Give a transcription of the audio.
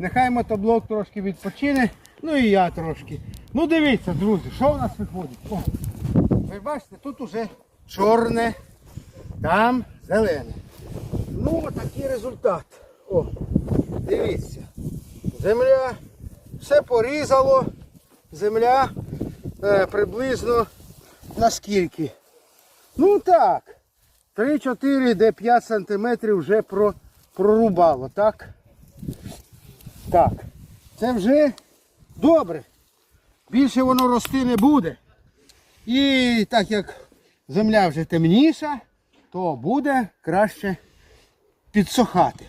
Нехай мотоблок трошки відпочине, ну і я трошки. Ну дивіться, друзі, що у нас виходить? О, ви бачите, тут уже чорне, там зелене. Ну, отакий результат. О, дивіться. Земля все порізало. Земля е, приблизно наскільки? Ну так. 3-4, де 5 сантиметрів вже прорубало, так? Так. Це вже добре. Більше воно рости не буде. І так як земля вже темніша, то буде краще підсохати.